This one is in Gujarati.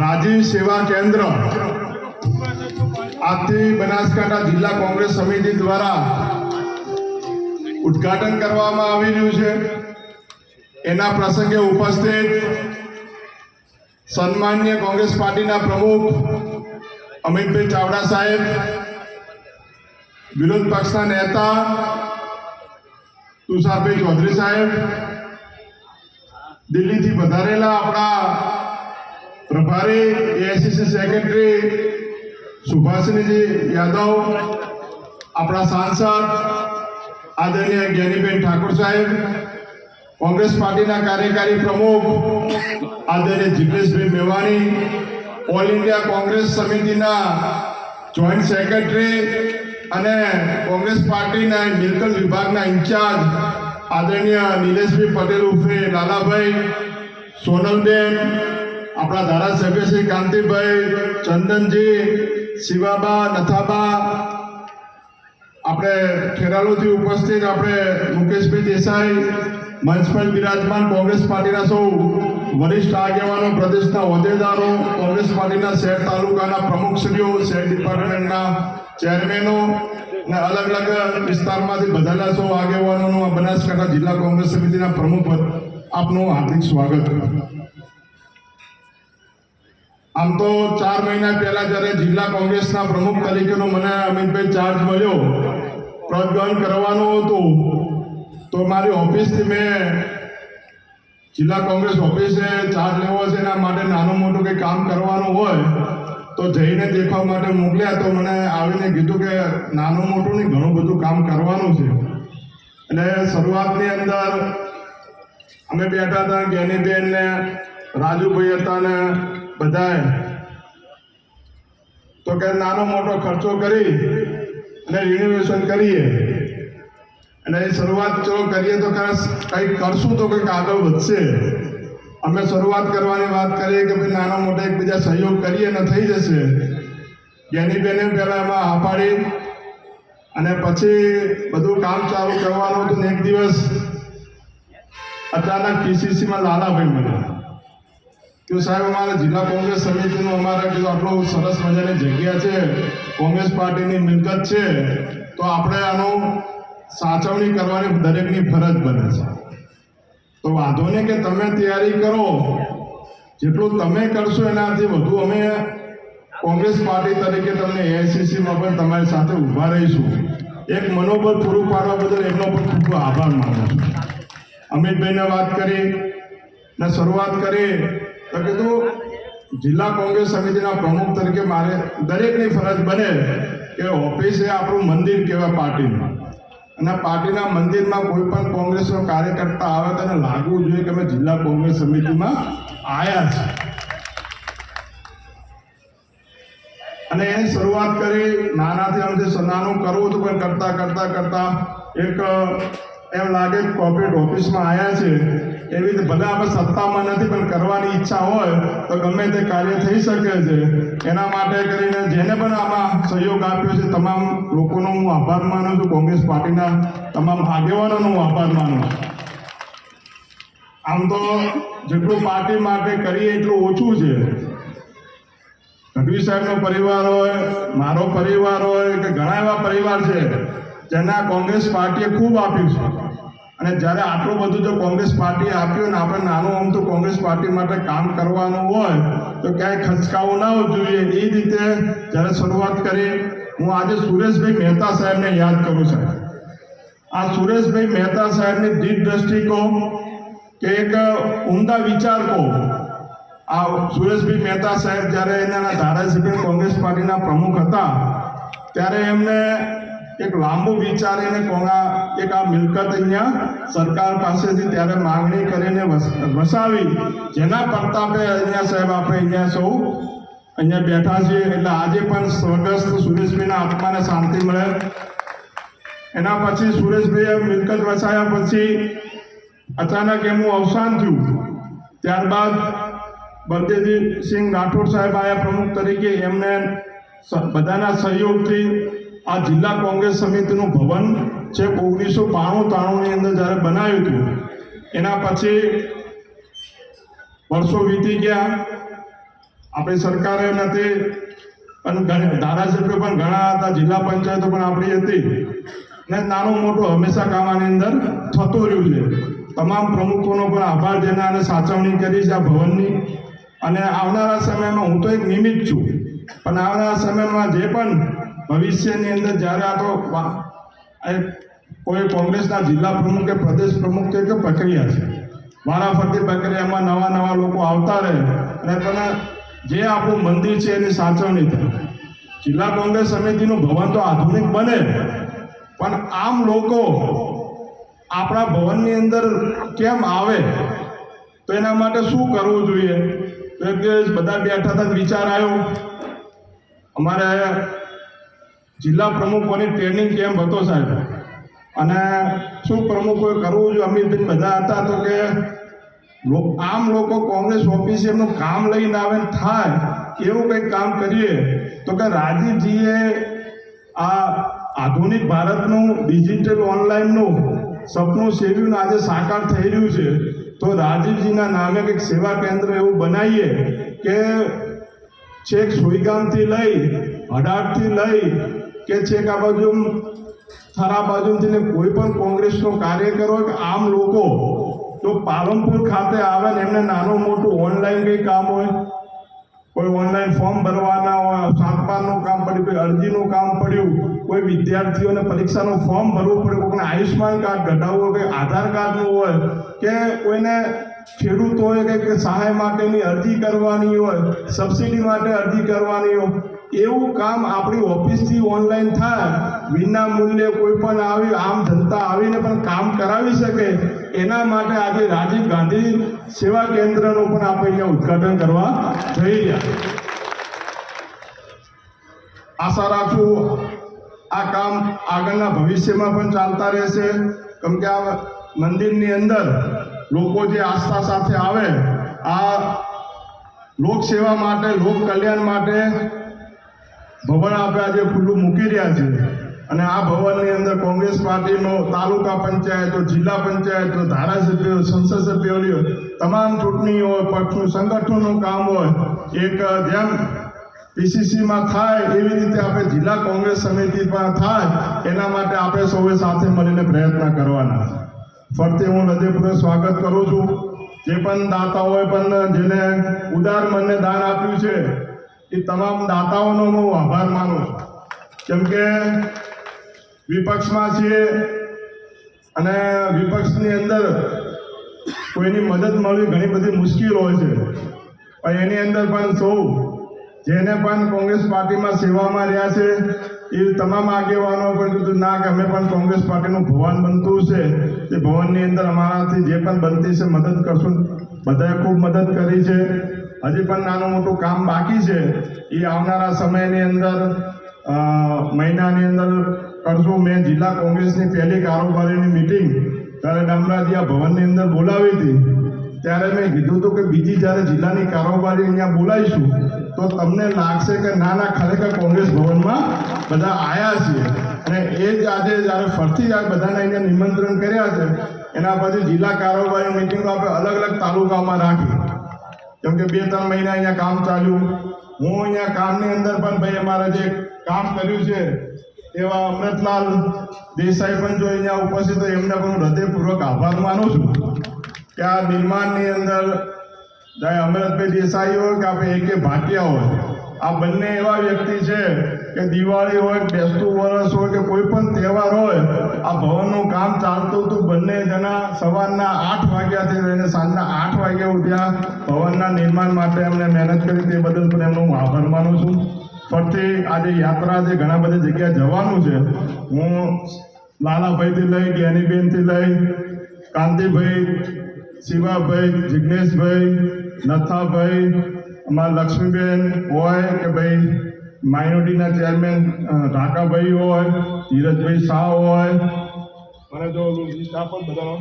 રાજીવ સેવા કેન્દ્ર આજથી બનાસકાંઠા જિલ્લા કોંગ્રેસ સમિતિ દ્વારા ઉદ્ઘાટન કરવામાં આવી રહ્યું છે. એના પ્રસંગે ઉપસ્થિત સન્માન્ય કોંગ્રેસ પાર્ટીના પ્રમુખ અમિતભાઈ ચાવડા સાહેબ, વિરોધ પક્ષના નેતા તુષારભાઈ ચૌધરી સાહેબ, દિલ્હીથી વધારેલા આપણા પ્રભારી सेक्रेटरी સેક્રેટરી जी યાદવ આપણા સાંસદ આદરણીય જ્ઞાનીબેન ઠાકોર સાહેબ કોંગ્રેસ પાર્ટીના કાર્યકારી પ્રમુખ આદરણીય જિગ્નેશભાઈ મેવાણી ઓલ ઇન્ડિયા કોંગ્રેસ સમિતિના જોઈન્ટ સેક્રેટરી અને કોંગ્રેસ પાર્ટીના મિલકત વિભાગના ઇન્ચાર્જ આદરણીય નિલેશભાઈ પટેલ ઉર્ફે લાલાભાઈ સોનલબેન આપણા ધારાસભ્ય શ્રી કાંતિભાઈ ચંદનજી, શિવાબા, નથાબા, આપણે ખેરાલુથી ઉપસ્થિત આપણે મુકેશભાઈ દેસાઈ મંચ બિરાજમાન, કોંગ્રેસ પાર્ટીના સૌ વરિષ્ઠ આગેવાનો, પ્રદેશના હોદ્દેદારો, કોંગ્રેસ પાર્ટીના શહેર તાલુકાના પ્રમુખશ્રીઓ શહેર ડિપાર્ટમેન્ટના ચેરમેનો અને અલગ અલગ વિસ્તારમાંથી બધાના સૌ આગેવાનોનું બનાસકાંઠા જિલ્લા કોંગ્રેસ સમિતિના પ્રમુખ આપનું હાર્દિક સ્વાગત. આમ તો ચાર મહિના પહેલા જ્યારે જિલ્લા કોંગ્રેસના પ્રમુખ તરીકેનો મને અમિતભાઈ ચાર્જ મળ્યો, પ્રજ્ઞાન કરવાનું હતું, તો મારી ઓફિસથી મેં જિલ્લા કોંગ્રેસ ઓફિસે ચાર્જ લેવો છે એના માટે નાનું મોટું કંઈ કામ કરવાનું હોય, તો જઈને દેખવા માટે મોકલ્યા તો મને આવીને કીધું કે નાનું મોટું નહીં, ઘણું બધું કામ કરવાનું છે. એટલે શરૂઆતની અંદર અમે બેઠા હતા જ્ઞાનીબેન ને રાજુભાઈ હતા ને બધાએ તો કે નાનો મોટો ખર્ચો કરી અને રિનોવેશન કરીએ. અને એ શરૂઆત જો કરીએ તો કંઈક કરશું તો કંઈક આગળ વધશે. અમે શરૂઆત કરવાની વાત કરીએ કે ભાઈ નાના મોટા એકબીજા સહયોગ કરીએ ને થઈ જશે. જેની બેને પહેલાં એમાં હા પાડી અને પછી બધું કામ ચાલુ કરવાનું હતું ને એક દિવસ અચાનક પીસીસીમાં લાલાભાઈ મળ્યા. કે સાહેબ, અમારા જિલ્લા કોંગ્રેસ સમિતિનું અમારા કીધું આટલું સરસ મજાની જગ્યા છે, કોંગ્રેસ પાર્ટીની મિલકત છે, તો આપણે આનું સાચવણી કરવાની દરેકની ફરજ બને છે. તો વાંધો નહીં કે તમે તૈયારી કરો, જેટલું તમે કરશો એનાથી વધુ અમે કોંગ્રેસ પાર્ટી તરીકે તમને એઆઈસીસીમાં પણ તમારી સાથે ઊભા રહીશું. એક મનોબળ પૂરું પાડવા બદલ એમનો પણ ખૂબ ખૂબ આભાર માનું છું. અમિતભાઈને વાત કરી, ને શરૂઆત કરી તો કીધું જિલ્લા કોંગ્રેસ સમિતિના પ્રમુખ તરીકે મારે દરેકની ફરજ બને કે ઓફિસ એ આપણું મંદિર કહેવાય પાર્ટીનું. અને પાર્ટીના મંદિરમાં કોઈ પણ કોંગ્રેસનો કાર્યકર્તા આવે તો એને લાગવું જોઈએ કે અમે જિલ્લા કોંગ્રેસ સમિતિમાં આવ્યા છે અને એની શરૂઆત કરી, નાનાથી આમથી સનાનું કરવું હતું, પણ કરતાં કરતાં કરતાં એક એમ લાગે કોર્પોરેટ ઓફિસમાં આવ્યા છે એવી રીતે ભલે આપણે સત્તામાં નથી, પણ કરવાની ઈચ્છા હોય, તો ગમે તે કાર્ય થઈ શકે છે. એના માટે કરીને જેને પણ આમાં સહયોગ આપ્યો છે, તમામ લોકોનો હું આભાર માનું છું. કોંગ્રેસ પાર્ટીના તમામ આગેવાનોનો હું આભાર માનું છું. આમ તો જેટલું પાર્ટી માટે કરીએ, એટલું ઓછું છે. ગઢવી સાહેબનો પરિવાર હોય, મારો પરિવાર હોય, કે ઘણા એવા પરિવાર છે, જેના કોંગ્રેસ પાર્ટીએ ખૂબ આપ્યું છે. અને જ્યારે આટલું બધું જો કોંગ્રેસ પાર્ટીએ આપ્યું ને આપણે નાનું આમ તો કોંગ્રેસ પાર્ટી માટે કામ કરવાનું હોય, તો ક્યાંય ખચકાવું ના હોવું જોઈએ. એ રીતે જ્યારે શરૂઆત કરી, હું આજે સુરેશભાઈ મહેતા સાહેબને યાદ કરું સાહેબ આ સુરેશભાઈ મહેતા સાહેબની દીપ દ્રષ્ટિ કહો કે એક ઉમદા વિચાર કહો આ સુરેશભાઈ મહેતા સાહેબ જ્યારે એના ધારાસભ્ય કોંગ્રેસ પાર્ટીના પ્રમુખ હતા, ત્યારે એમને એક લાંબુ વિચારીને કોંગા, એક આ મિલકત અહીંયા સરકાર પાસેથી ત્યારે માંગણી કરીને વસાવી. જેના પ્રતાપે અહીંયા સાહેબ આપણે અહીંયા સૌ અહીંયા બેઠા છીએ. એટલે આજે પણ સ્વર્ગસ્થ સુરેશભાઈના આત્માને શાંતિ મળે. એના પછી સુરેશભાઈએ મિલકત વસાયા પછી અચાનક એમનું અવસાન થયું. ત્યારબાદ બળદેવજી સિંહ રાઠોડ સાહેબ આયા પ્રમુખ તરીકે. એમને બધાના સહયોગથી આ જિલ્લા કોંગ્રેસ સમિતિનું ભવન છે ઓગણીસો બાણું ત્રાણુંની અંદર જ્યારે બનાવ્યું હતું, એના પછી વર્ષો વીતી ગયા. આપણી સરકારે નથી પણ ધારાસભ્યો પણ ઘણા હતા, જિલ્લા પંચાયતો પણ આપણી હતી. ને નાનું મોટું હંમેશા કામ આની અંદર થતું રહ્યું છે. તમામ પ્રમુખોનો પણ આભાર જેને આને સાચવણી કરી છે આ ભવનની. અને આવનારા સમયમાં હું તો એક નિમિત્ત છું. પણ આવનારા સમયમાં જે પણ ભવિષ્યની અંદર જ્યારે આ વા- કોઈ કોંગ્રેસના જિલ્લા પ્રમુખ કે પ્રદેશ પ્રમુખ કે પ્રક્રિયા છે. વારાફરતી પ્રક્રિયામાં નવા નવા લોકો આવતા રહે અને તમે જે આપણું મંદિર છે એની સાચવણી થાય જિલ્લા કોંગ્રેસ સમિતિનું ભવન તો આધુનિક બને, પણ આમ લોકો આપણા ભવનની અંદર કેમ આવે? તો એના માટે શું કરવું જોઈએ? બધા બેઠા હતા વિચાર આવ્યો. અમારે જિલ્લા પ્રમુખોની ટ્રેનિંગ કેમ્પ હતો સાહેબ. અને શું પ્રમુખોએ કરવું જોઈએ? અમિતભાઈ બધા હતા તો કે આમ લોકો કોંગ્રેસ ઓફિસે એમનું કામ લઈને આવે થાય, એવું કંઈક કામ કરીએ. તો કે રાજીવજીએ આ આધુનિક ભારતનું ડિજિટલ ઓનલાઈનનું સપનું સેવ્યું આજે સાકાર થઈ રહ્યું છે. તો રાજીવજીના નામે કંઈક સેવા કેન્દ્ર એવું બનાવીએ કે છેક સુઈગામથી લઈ હડાડથી લઈ કે છેક આ બાજુ થરા બાજુથી કોઈ પણ કોંગ્રેસનો કાર્યકર હોય કે આમ લોકો, જો પાલનપુર ખાતે આવે ને એમને નાનું મોટું ઓનલાઈન કંઈ કામ હોય, કોઈ ઓનલાઈન ફોર્મ ભરવાના હોય સાતબારનું કામ પડ્યું, કોઈ અરજીનું કામ પડ્યું, કોઈ વિદ્યાર્થીઓને પરીક્ષાનું ફોર્મ ભરવું પડે કોઈને આયુષ્યમાન કાર્ડ ઘટાડવું હોય કે આધાર કાર્ડનું હોય, કે કોઈને ખેડૂત હોય કે સહાય માટેની અરજી કરવાની હોય સબસિડી માટે અરજી કરવાની હોય એવું કામ આપણી ઓફિસથી ઓનલાઈન થાય, વિના મૂલ્યે કોઈ પણ આવી આમ જનતા આવીને પણ કામ કરાવી શકે, એના માટે આજે રાજીવ ગાંધી સેવા કેન્દ્રનું પણ આપણે અહીંયા ઉદઘાટન કરવા જઈ રહ્યા આશા રાખું આ કામ આગળના ભવિષ્યમાં પણ ચાલતા રહેશે. કેમ કે આ મંદિરની અંદર લોકો જે આસ્થા સાથે આવે, આ લોકસેવા માટે લોક કલ્યાણ માટે ભવન આપણે આજે ખુલ્લું મૂકી રહ્યા છે. અને આ ભવનની અંદર કોંગ્રેસ પાર્ટીનો તાલુકા પંચાયતો, જિલ્લા પંચાયતો, ધારાસભ્યો, સંસદ સભ્યો તમામ ચૂંટણીઓ પક્ષનું સંગઠનનું કામ હોય, એક જેમ પીસીસીમાં થાય એવી રીતે આપણે જિલ્લા કોંગ્રેસ સમિતિ પણ થાય, એના માટે આપણે સૌએ સાથે મળીને પ્રયત્ન કરવાના છે. ફરતે હું હૃદયપૂર્વક સ્વાગત કરું છું. જે પણ દાતાઓએ પણ જેને ઉદાર મનને દાન આપ્યું છે એ તમામ દાતાઓનો હું આભાર માનું છું. કેમ કે વિપક્ષમાં છીએ અને વિપક્ષની અંદર કોઈની મદદ મળવી ઘણી બધી મુશ્કેલ હોય છે. પણ એની અંદર પણ સૌ જેને પણ કોંગ્રેસ પાર્ટીમાં સેવામાં રહ્યા છે, એ તમામ આગેવાનો પણ કીધું, ના, કે અમે પણ કોંગ્રેસ પાર્ટીનું ભવન બનતું છે. તે ભવનની અંદર અમારાથી જે પણ બનતી છે, મદદ કરશું. બધાએ ખૂબ મદદ કરી છે. હજી પણ નાનું મોટું કામ બાકી છે. એ આવનારા સમયની અંદર મહિનાની અંદર કરશું. મેં જિલ્લા કોંગ્રેસની પહેલી કારોબારીની મિટિંગ ત્યારે ડામરાજી આ ભવનની અંદર બોલાવી હતી. ત્યારે મેં કીધું હતું કે બીજી જ્યારે જિલ્લાની કારોબારી અહીંયા બોલાવીશું, તો તમને લાગશે કે ના ના, ખરેખર કોંગ્રેસ ભવનમાં બધા આવ્યા છીએ. અને એ જ આજે જ્યારે ફરતી આ બધાને અહીંયા નિમંત્રણ કર્યા છે, એના પછી જિલ્લા કારોબારી મિટિંગો આપણે અલગ અલગ તાલુકામાં રાખી. કેમ કે બે ત્રણ મહિના અહીંયા કામ ચાલ્યું. હું અહીંયા કામની અંદર પણ ભાઈ અમારે જે કામ કર્યું છે, એવા અમૃતલાલ દેસાઈ પણ જો અહીંયા ઉપસ્થિત હોય, એમને પણ હું હૃદયપૂર્વક આભાર માનું છું કે આ નિર્માણની અંદર ચાહે અમરતભાઈ દેસાઈ હોય કે આપણે એ કે ભાટિયા હોય. આ બંને એવા વ્યક્તિ છે કે દિવાળી હોય બેસતું વરસ હોય, કે કોઈ પણ તહેવાર હોય, આ ભવનનું કામ ચાલતું હતું. બંને જણા સવારના આઠ વાગ્યાથી લઈને સાંજના આઠ વાગ્યા ઉઠ્યા. ભવનના નિર્માણ માટે એમને મહેનત કરી તે બદલ પણ એમનો હું આભાર માનું છું. ફરતી આજે યાત્રા છે, ઘણા બધી જગ્યાએ જવાનું છે. હું લાલાભાઈથી લઈ જ્ઞાનીબેનથી લઈ, કાંતિભાઈ, શિવાભાઈ જિજ્ઞેશભાઈ નથાભાઈ, અમારા લક્ષ્મીબેન હોય કે ભાઈ માઇનોરિટીના ચેરમેન રાકાભાઈ હોય ધીરજભાઈ શાહ હોય. અને જો સ્ટાફ બધાનો.